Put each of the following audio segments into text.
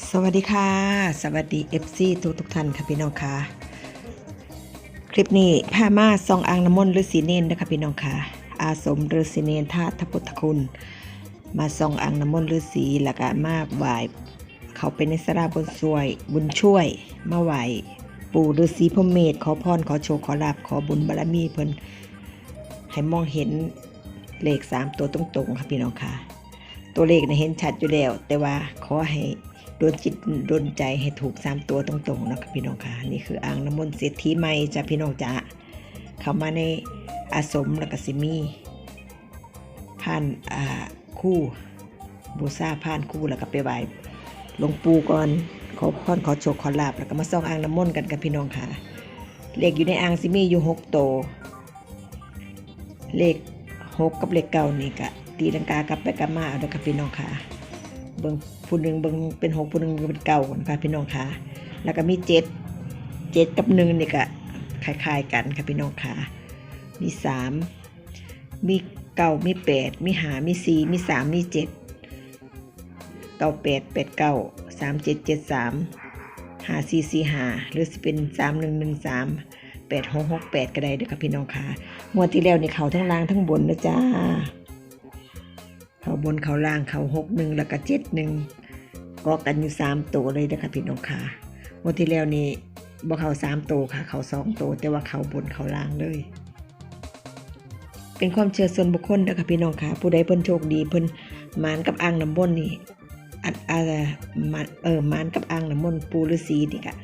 สวัสดีค่ะ สวัสดี FC ทุกทุกท่านค่ะพี่น้องค่ะ คลิปนี้พามาซองอ่างน้ำมนต์ฤาษีเนนนะคะพี่น้องค่ะ อาสมฤาษีเนนธาตุพุทธคุณ มาซองอ่างน้ำมนต์ฤาษีแล้วก็มาไหว้เขาเป็นในสราบนสวย บุญช่วย มาไหว้ปู่ฤาษีพรหมเมธขอพรขอโชคขอลาบขอบุญบารมีเพิ่นให้มองเห็นเลขสามตัวตรงๆค่ะพี่น้องค่ะ ตัวเลขนะเห็นชัดอยู่แล้ว แต่ว่าขอให้ ดนจิตโดนใจให้ถูกสามตัวตรงๆนะครับพี่น้องค่ะนี่คืออ่างน้ำมนต์เศรษฐีใหม่จ้ะพี่น้องจ๋าเข้ามาในอาสมแล้วก็สิมีผ่านอ่าคู่บูซาผ่านคู่แล้วก็ไปไหว้หลวงปู่ก่อนขอพรขอโชคขอลาบแล้วก็มาส่องอ่างน้ำมนต์กันกับพี่น้องค่ะ เลขอยู่ในอ่างสิมีอยู่หกโต เลขหกกับเลขเก้านี่กะตีลังกากลับไปกลับมาเอาเด้อครับพี่น้องค่ะ เบิ่งผู้หนึ่งเบิ่งเป็นหกผู้หนึ่งเป็นเก่านะคะพี่น้องค่ะ แล้วก็มีเจ็ดเจ็ดกับหนึ่งนี่ก็คล้ายๆกันค่ะพี่น้องค่ะ มีสามมีเก้ามีแปดมีหามีสี่มีสามมีเจ็ดเก้าแปดแปดเก้าสามเจ็ดเจ็ดสามหาสี่สี่หาหรือสิเป็นสามหนึ่งหนึ่งสามแปดหกหกแปดก็ได้เด้อค่ะพี่น้องค่ะงวดที่แล้วนี่เขาทั้งล่างทั้งบนนะจ้าเขา บนเขาล่างเขาหกหนึ่งแล้วก็เจ็ดหนึ่งก็กันอยู่สามตัวเลยนะคะพี่น้องค่ะงวันที่แล้วนี่บ่เขาสามตัวค่ะ เขาสองตัวแต่ว่าเขาบนเขาล่างเลย เป็นความเชื่อส่วนบุคคลนะคะพี่น้องค่ะ ผู้ใดเพิ่นโชคดีเพิ่นมานกับอ่างน้ำมนนี่อัดอามาเออมานกับอ่างน้ำมนปูฤาษีนี่ค่ะ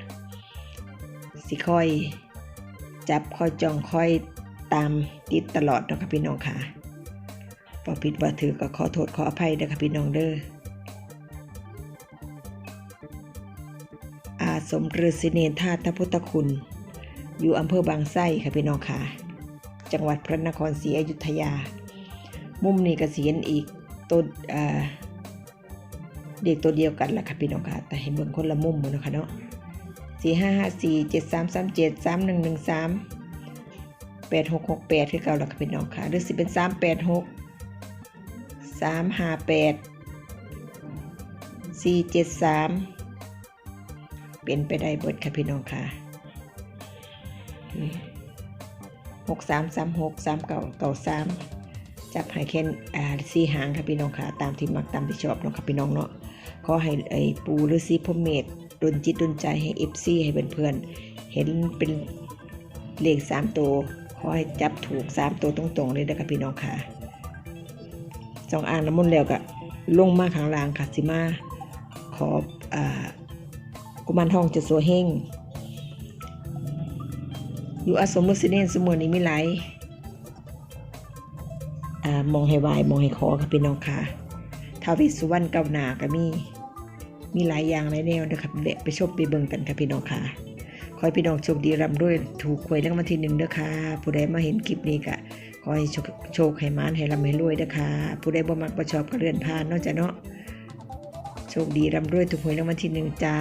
สิคอย จับคอยจ้องคอยตามติดตลอดนะคะพี่น้องค่ะ พอผิดว่าถือก็ขอโทษขออภัยเด้อค่ะพี่น้องเด้ออาสมฤาษีเนรธาตุพุทธคุณ อยู่อำเภอบางไทรค่ะพี่น้องค่ะ จังหวัดพระนครศรีอยุธยา มุมนี้ก็สิเห็นอีกตัวเด็กตัวเดียวกันแหละค่ะพี่น้องค่ะ แต่ให้เบิ่งคนละมุมหมดนะคะเนาะสี่ห้าห้าสี่เจ็ดสามสามเจ็ดสามหนึ่งหนึ่งสามแปดหกหกแปดคือเก่าแล้วค่ะพี่น้องค่ะ หรือสิเป็นสามแปดหก สามห้าแปดสี่เจ็ดสามเป็นไปได้เบิดค่ะพี่น้องค่ะหกสามสามหกสามเก่าเก่าสามจับให้แค่อ่าสี่หางค่ะพี่น้องค่ะ ตามที่มักตามที่ชอบเนาะค่ะพี่น้องเนาะขอให้ไอ้ปูหรือซีพมเมธดนจิตดนใจให้เอฟซีให้เพื่อนๆเห็นเป็นเลขสามตัวขอให้จับถูกสามตัวตรงๆเลยนะคะพี่น้องค่ะ สองอ่างน้ำมนต์แล้วก็ลงมาข้างล่างค่ะสิมาขออ่ากุมารทองจะสัวเฮงอยู่อาสมฤาษีเนรสมุนนี้มีหลายอ่ามองให้ไหวายมองให้ขอค่ะพี่น้องค่ะท้าวเวิสุวรรณเก้าหนาก็มีมีหลายอย่างหลายแนวนะครับเดะไปชมไปเบิ่งกันค่ะพี่น้องค่ะ ขอให้พี่น้องโชคดีร่ำด้วยถูกหวยรางวัลที่หนึ่งเด้อค่ะผู้ใดมาเห็นคลิปนี้ก็ อให้โชคโชคให้มานให้ร่ำให้รวยนะคะผู้ใดบ่มักบ่ชอบก็เลื่อนผ่านนอกจากเนาะโชคดีร่ำรวยถูกหวยรางวัลที่หนึ่งจ้า